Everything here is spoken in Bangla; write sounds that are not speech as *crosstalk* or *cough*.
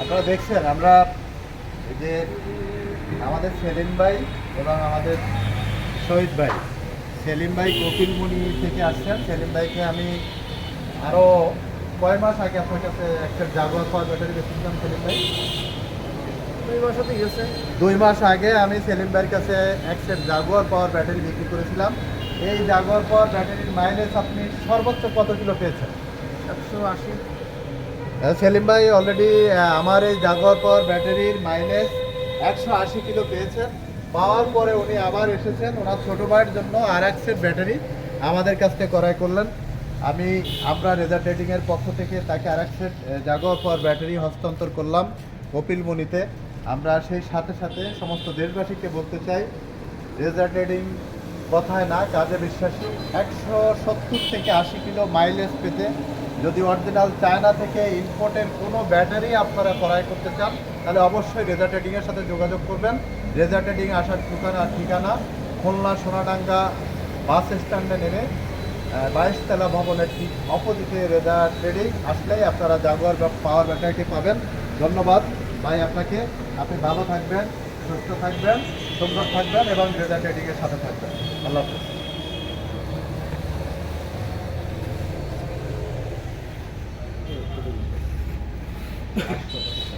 আপনারা দেখছেন আমরা এই যে আমাদের সেলিম ভাই এবং আমাদের শহীদ ভাই সেলিম ভাই কপিলমুনি থেকে আসছেন। সেলিম ভাইকে আমি আরও কয় মাস আগে আপনার কাছে একটা জাগুয়ার পাওয়ার ব্যাটারি বেচেছিলাম সেলিম ভাই। দুই মাস হতে গেছে। দুই মাস আগে আমি সেলিম ভাইয়ের কাছে এক সেট জাগুয়ার পাওয়ার ব্যাটারি বিক্রি করেছিলাম। এই জাগুয়ার পাওয়ার ব্যাটারির মাইলেজ আপনি সর্বোচ্চ কত কিলো পেয়েছেন? একশো আশি। সেলিম ভাই অলরেডি আমার এই জাগর পর ব্যাটারির মাইলেজ একশো আশি কিলো পেয়েছেন। পাওয়ার পরে উনি আবার এসেছেন। ওনার ছোটো ভাইয়ের জন্য আর এক সেট ব্যাটারি আমাদের কাছ থেকে ক্রয় করলেন। আমি আমরা রেজার ট্রেডিংয়ের পক্ষ থেকে তাকে আর এক সেট জাগর পর ব্যাটারি হস্তান্তর করলাম কপিলমণিতে আমরা সেই সাথে সাথে সমস্ত দেশবাসীকে বলতে চাই রেজার ট্রেডিং কথায় না, কাজে বিশ্বাসী। একশো সত্তর থেকে আশি কিলো মাইলেজ পেতে যদি অরিজিনাল চায়না থেকে ইম্পোর্টের কোনো ব্যাটারি আপনারা ক্রয় করতে চান, তাহলে অবশ্যই রেজার ট্রেডিংয়ের সাথে যোগাযোগ করবেন। রেজার ট্রেডিং আসার ঠিকানা ঠিকানা খুলনা সোনাডাঙ্গা বাস স্ট্যান্ডে নেমে বাইশতলা ভবনের ঠিক অপোজিটে রেজার ট্রেডিং আসলেই আপনারা জাগুয়ার পাওয়ার ব্যাটারিটি পাবেন। ধন্যবাদ। ভাই, আপনাকে আপনি ভালো থাকবেন, সুস্থ থাকবেন, সুন্দর থাকবেন এবং রেজার ট্রেডিংয়ের সাথে থাকবেন। আল্লাহ হাফেজ। Yeah. *laughs*